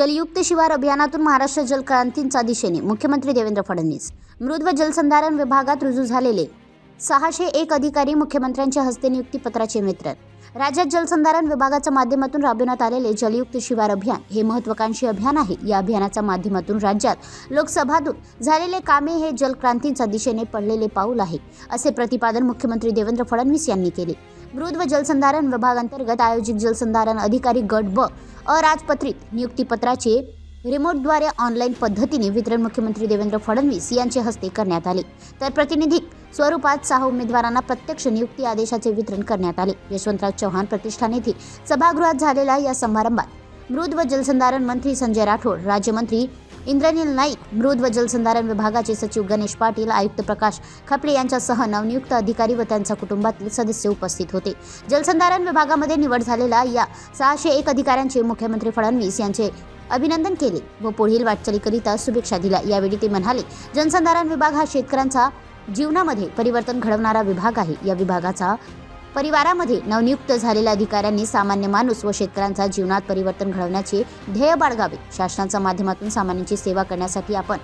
जलयुक्त शिवार अभियानातून महाराष्ट्र जलक्रांतींचा दिशेने मुख्यमंत्री देवेंद्र फडणवीस. मृद व जलसंधारण विभागात रुजू झालेले सहाशे एक अधिकारी मुख्यमंत्र्यांच्या हस्ते नियुक्तीपत्राचे मित्र राज्यात जलसंधारण विभागाच्या माध्यमातून राबविण्यात आलेले जलयुक्त शिवार अभियान हे महत्वाकांक्षी अभियान आहे. या अभियानाच्या माध्यमातून राज्यात लोकसभातून झालेले कामे हे जलक्रांतीच्या दिशेने पडलेले पाऊल आहे असे प्रतिपादन मुख्यमंत्री देवेंद्र फडणवीस यांनी केले. मृद व जलसंधारण विभागांतर्गत आयोजित जलसंधारण अधिकारी गट ब अराजपत्रित नियुक्तीपत्राचे रिमोटद्वारे ऑनलाईन पद्धतीने वितरण मुख्यमंत्री देवेंद्र फडणवीस यांचे हस्ते करण्यात आले. तर प्रतिनिधी स्वरूपात सहा उमेदवारांना प्रत्यक्ष नियुक्ती आदेशाचे वितरण करण्यात आले. यशवंतराव चव्हाण प्रतिष्ठान येथे सभागृहात झालेल्या या समारंभात मृद व जलसंधारण मंत्री संजय राठोड राज्यमंत्री इंद्रनील नाईक मृद व जलसंधारण विभागाचे सचिव गणेश पाटील आयुक्त प्रकाश खपले यांच्यासह नवनियुक्त अधिकारी व त्यांच्या कुटुंबातील सदस्य उपस्थित होते. जलसंधारण विभागामध्ये निवड झालेल्या या सहाशे एक अधिकाऱ्यांचे मुख्यमंत्री फडणवीस यांचे अभिनंदन केले व पुढील वाटचालीकरिता शुभेच्छा दिल्या. यावेळी ते म्हणाले जलसंधारण विभाग हा शेतकऱ्यांचा जीवनामध्ये परिवर्तन घडवणारा विभाग आहे. या विभागाचा परिवारामध्ये नवनियुक्त झालेल्या अधिकाऱ्यांनी सामान्य माणूस व शेतकऱ्यांचा जीवनात परिवर्तन घडवण्याचे ध्येय बाळगावे. शासनाच्या माध्यमातून सामान्यांची सेवा करण्यासाठी आपण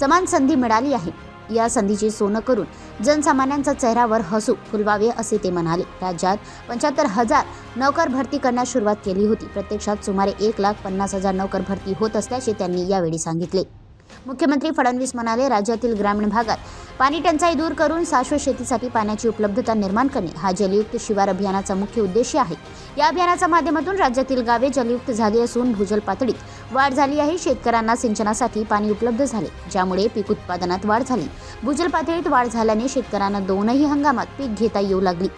समान संधी मिळाली आहे. या संधीचे सोनं करून जनसामान्यांचा चेहऱ्यावर हसू फुलवावे असे ते म्हणाले. राज्यात पंच्याहत्तर हजार नौकर भरती करण्यास सुरुवात केली होती. प्रत्यक्षात सुमारे एक लाख पन्नास हजार नोकर भरती होत असल्याचे त्यांनी यावेळी सांगितले. मुख्यमंत्री फडणवीस म्हणाले राज्यातील ग्रामीण भागात पाणी टंचाई दूर करून शाश्वत शेतीसाठी पाण्याची उपलब्धता निर्माण करणे हा जलयुक्त शिवार अभियानाचा मुख्य उद्देश आहे. या अभियानाच्या माध्यमातून राज्यातील गावे जलयुक्त झाली असून भूजल पातळीत वाढ झाली आहे. शेतकऱ्यांना सिंचनासाठी पाणी उपलब्ध झाले ज्यामुळे पीक उत्पादनात वाढ झाली. भूजल पातळीत वाढ झाल्याने शेतकऱ्यांना दोनही हंगामात पीक घेता येऊ लागली.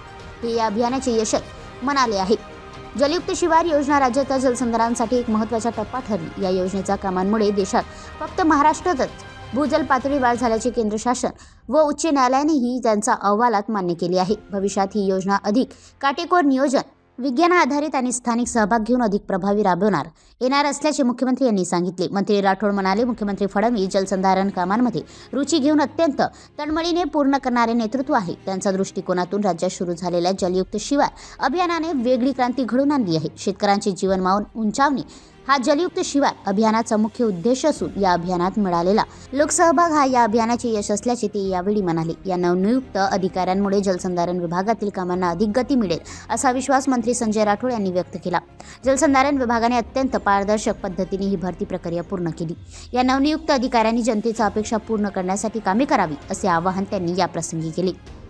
हे या अभियानाचे यश म्हणाले आहे जलयुक्त शिवार योजना राज्याच्या जलसंधारांसाठी एक महत्त्वाचा टप्पा ठरली. या योजनेच्या कामांमुळे देशात फक्त महाराष्ट्रातच भूजल पातळी वाढ झाल्याचे केंद्र शासन व उच्च न्यायालयानेही त्यांचा अहवालात मान्य केली आहे. भविष्यात ही योजना अधिक काटेकोर नियोजन विज्ञान आधारित आणि स्थानिक सहभाग घेऊन अधिक प्रभावी राबवणार येणार असल्याचे मुख्यमंत्री यांनी सांगितले. मंत्री राठोड म्हणाले मुख्यमंत्री फडणवीस जलसंधारण कामांमध्ये रुची घेऊन अत्यंत तळमळीने पूर्ण करणारे नेतृत्व आहे. त्यांच्या दृष्टिकोनातून राज्यात सुरू झालेल्या जलयुक्त शिवार अभियानाने वेगळी क्रांती घडवून आणली आहे. शेतकऱ्यांचे जीवनमान उंचावणे हा जलयुक्त शिवार अभियानाचा मुख्य उद्देश असून या अभियानात मिळालेला लोकसहभाग हा या अभियानाचे यश असल्याचे ते यावेळी म्हणाले. या नवनियुक्त अधिकाऱ्यांमुळे जलसंधारण विभागातील कामांना अधिक गती मिळेल असा विश्वास मंत्री संजय राठोड यांनी व्यक्त केला. जलसंधारण विभागाने अत्यंत पारदर्शक पद्धतीने ही भरती प्रक्रिया पूर्ण केली. या नवनियुक्त अधिकाऱ्यांनी जनतेचा अपेक्षा पूर्ण करण्यासाठी कामे करावी असे आवाहन त्यांनी याप्रसंगी केले.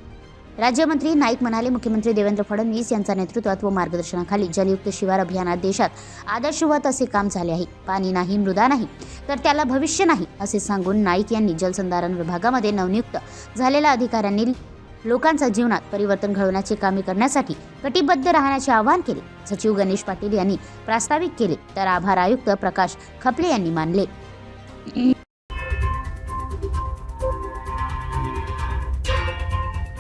राज्यमंत्री नाईक म्हणाले मुख्यमंत्री देवेंद्र फडणवीस यांच्या नेतृत्वात व मार्गदर्शनाखाली जलयुक्त शिवार अभियानात देशात आदर्शवत असे काम झाले आहे. पाणी नाही मृदा नाही तर त्याला भविष्य नाही असे सांगून नाईक यांनी जलसंधारण विभागामध्ये नवनियुक्त झालेल्या अधिकाऱ्यांनी लोकांच्या जीवनात परिवर्तन घडवण्याचे कामे करण्यासाठी कटिबद्ध राहण्याचे आवाहन केले. सचिव गणेश पाटील यांनी प्रास्ताविक केले तर आभार आयुक्त प्रकाश खपले यांनी मानले.